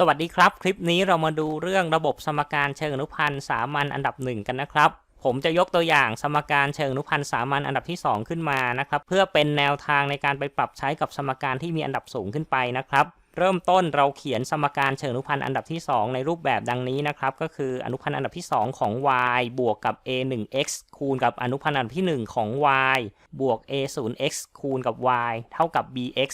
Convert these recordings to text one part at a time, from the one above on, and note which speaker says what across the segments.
Speaker 1: สวัสดีครับ คลิปนี้เรามาดูเรื่องระบบสมการเชิงอนุพันธ์สามัญอันดับหนึ่งกันนะครับ ผมจะยกตัวอย่างสมการเชิงอนุพันธ์สามัญอันดับที่ 2 ขึ้นมานะครับ เพื่อเป็นแนวทางในการไปปรับใช้กับสมการที่มีอันดับสูงขึ้นไปนะครับ เริ่มต้นเราเขียนสมการเชิงอนุพันธ์อันดับที่ 2 ในรูปแบบดังนี้นะครับ ก็คืออนุพันธ์อันดับที่ 2 ของ y บวกกับ a 1 x คูณกับอนุพันธ์อันดับที่ 1 ของ y บวก a 0 x คูณกับ y เท่ากับ bx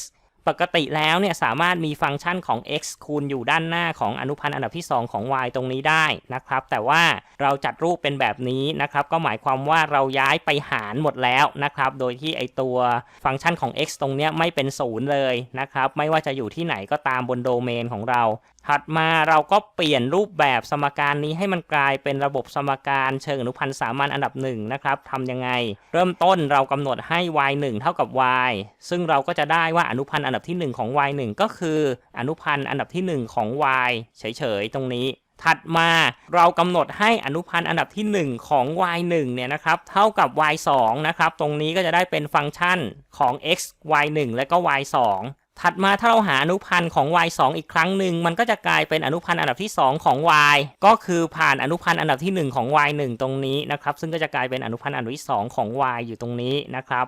Speaker 1: ปกติแล้วเนี่ยสามารถมีฟังก์ชันของ x คูณอยู่ด้านหน้าของอนุพันธ์อันดับที่ 2 ของ y ตรงนี้ได้นะครับ แต่ว่าเราจัดรูปเป็นแบบนี้นะครับ ก็หมายความว่าเราย้ายไปหารหมดแล้วนะครับ โดยที่ไอตัวฟังก์ชันของ x ตรงเนี้ยไม่เป็นศูนย์เลยนะครับ ไม่ว่าจะอยู่ที่ไหนก็ตามบนโดเมนของเรา ถัดมาเราก็เปลี่ยนรูปแบบสมการนี้ให้มันกลายเป็นระบบสมการเชิงอนุพันธ์สามัญอันดับหนึ่งนะครับทำยังไง เริ่มต้นเรากำหนดให้ y 1เท่ากับ y ซึ่งเราก็จะได้ว่าอนุพันธ์อันดับที่ 1 ของ y 1ก็คือ อนุพันธ์อันดับที่ 1 ของ y เฉยๆ ตรงนี้ ถัดมาเรากำหนดให้อนุพันธ์อันดับที่ 1 ของ y 1เนี่ยนะครับเท่ากับ y 2นะครับตรงนี้ก็จะได้เป็นฟังก์ชันของ x y 1และก็ y 2 ถัดมาถ้าเราหาอนุพันธ์ของ y 2 อีกครั้งหนึ่งมันก็จะกลายเป็นอนุพันธ์อันดับที่ 2 ของ y ก็คือผ่านอนุพันธ์อันดับที่ 1 ของ y 1 ตรงนี้นะครับซึ่งก็จะกลายเป็นอนุพันธ์อันดับที่ 2 ของ y อยู่ตรงนี้นะครับ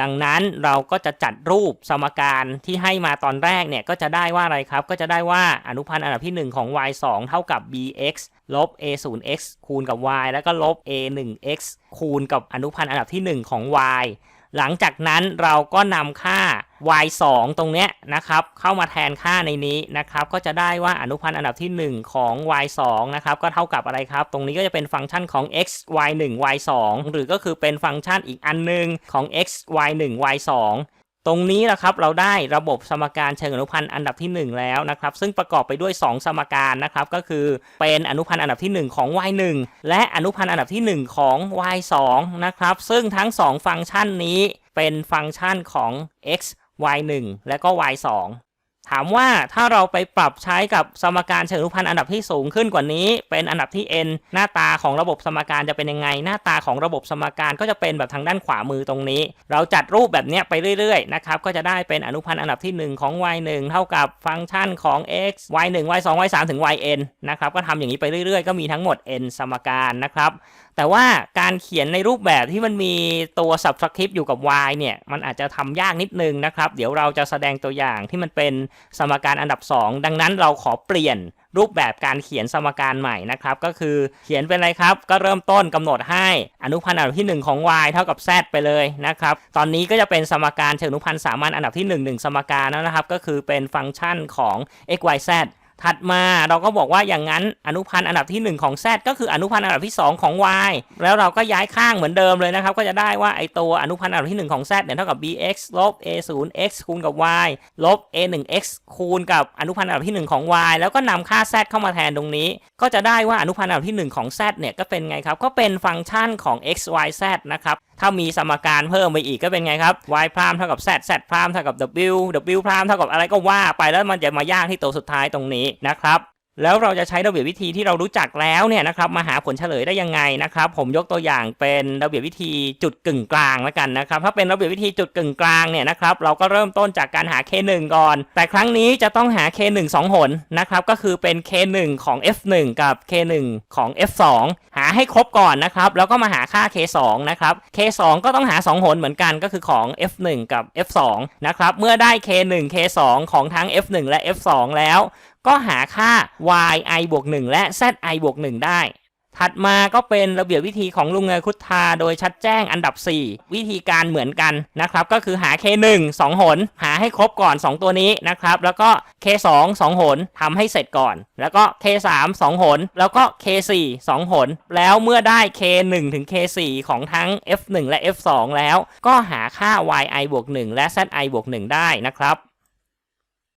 Speaker 1: ดังนั้นเราก็จะจัดรูปสมการที่ให้มาตอนแรกเนี่ยก็จะได้ว่าอะไรครับ ก็จะได้ว่าอนุพันธ์อันดับที่ 1 ของ y 2 เท่ากับ bx ลบ a 0 x คูณกับ y แล้วก็ลบ a 1 x คูณกับอนุพันธ์อันดับที่ 1 ของ y หลังจากนั้นเราก็นำค่า y 2ตรงเนี้ยนะครับเข้ามาแทนค่าในนี้นะครับก็จะได้ว่าอนุพันธ์อันดับที่ 1 ของ y 2นะครับก็เท่ากับอะไรครับ ตรงนี้ก็จะเป็นฟังก์ชันของ x y 1 y 2หรือก็คือเป็นฟังก์ชันอีกอันหนึงของ x y 1 y 2ตรงนี้แหละครับเราได้ระบบสมการเชิงอนุพันธ์อันดับที่ 1 แล้วนะครับซึ่งประกอบไปด้วย 2 สมการนะครับก็คือเป็นอนุพันธ์อันดับที่ 1 ของ y 1และอนุพันธ์อันดับที่ 1 ของ y 2นะครับซึ่งทั้ง 2 ฟังก์ชันนี้เป็นฟังก์ชันของ x y 1และก็ y 2ถามว่าถ้าเราไปปรับใช้กับสมการเชิงอนุพันธ์อันดับที่สูงขึ้นกว่านี้ เป็นอันดับที่ n หน้าตาของระบบสมการจะเป็นยังไง หน้าตาของระบบสมการก็จะเป็นแบบทางด้านขวามือตรงนี้ เราจัดรูปแบบนี้ไปเรื่อยๆนะครับก็จะได้เป็นอนุพันธ์อันดับที่ 1 ของ y 1เท่ากับฟังก์ชันของ x y 1 y 2 y 3ถึง yn นะครับก็ทำอย่างนี้ไปเรื่อยๆ ก็มีทั้งหมด n สมการนะครับ แต่ว่าการเขียนในรูปแบบที่มันมีตัว subscript อยู่กับ y เนี่ยมันอาจจะทำยากนิดนึงนะครับ เดี๋ยวเราจะแสดงตัวอย่างที่มันเป็นสมการอันดับ 2 ดังนั้นเราขอเปลี่ยนรูปแบบการเขียนสมการใหม่นะครับ ก็คือเขียนเป็นอะไรครับ ก็เริ่มต้นกำหนดให้อนุพันธ์อันดับที่ 1 ของ y เท่ากับ z ไปเลยนะครับ ตอนนี้ก็จะเป็นสมการเชิงอนุพันธ์สามัญอันดับที่ 1 1 สมการแล้วนะครับ ก็คือเป็นฟังก์ชันของ x y z ถัดมาเราก็บอกว่าอย่างนั้นอนุพันธ์อันดับที่ 1 ของ z ก็คืออนุพันธ์อันดับที่ 2 ของ y แล้วเราก็ย้ายข้างเหมือนเดิมเลยนะครับ ก็จะได้ว่าไอตัวอนุพันธ์อันดับที่ 1 ของ z เนี่ยเท่ากับ bx ลบ a 0 x คูณกับ y ลบ a 1 x คูณกับอนุพันธ์อันดับที่ 1 ของ y แล้วก็นำค่า z เข้ามาแทนตรงนี้ ก็จะได้ว่าอนุพันธ์อันดับที่ 1 ของ z เนี่ยก็เป็นไงครับก็เป็นฟังก์ชันของ x y z นะครับถ้ามีสมการเพิ่มไปอีกก็เป็นไงครับ y พรามเท่ากับ z z พรามเท่ากับ w w พรามเท่ากับอะไรก็ว่าไปแล้วมันจะมายากที่ตัวสุดท้ายตรงนี้นะครับ แล้วเราจะใช้ระเบียบวิธีที่เรารู้จักแล้วเนี่ยนะครับมาหาผลเฉลยได้ยังไงนะครับ ผมยกตัวอย่างเป็นระเบียบวิธีจุดกึ่งกลางแล้วกันนะครับ ถ้าเป็นระเบียบวิธีจุดกึ่งกลางเนี่ยนะครับ เราก็เริ่มต้นจากการหา k1 ก่อน แต่ครั้งนี้จะต้องหา k1 2 หนนะครับ ก็คือเป็น k1 ของ f1 กับ k1 ของ f2 หาให้ครบก่อนนะครับ แล้วก็มาหาค่า k2 นะครับ k2 ก็ต้องหา 2 หนเหมือนกันก็คือของ f1 กับ f2 นะครับเมื่อได้ k1 k2 ของทั้ง f1 และ f2 แล้ว ก็หาค่า y i บวก1และ z i บวก1ได้ ถัดมาก็เป็นระเบียบวิธีของลุงเงยคุทธาโดยชัดแจ้งอันดับ 4 วิธีการเหมือนกันนะครับ ก็คือหา k1 2 หน หาให้ครบก่อน 2 ตัวนี้นะครับ แล้วก็ k2 2 หนทำให้เสร็จก่อน แล้วก็ k3 2 หน แล้วก็ k4 2 หน แล้วเมื่อได้ k1 ถึง k4 ของทั้ง f1 และ f2 แล้ว ก็หาค่า y i บวก1และ z i บวก1ได้นะครับ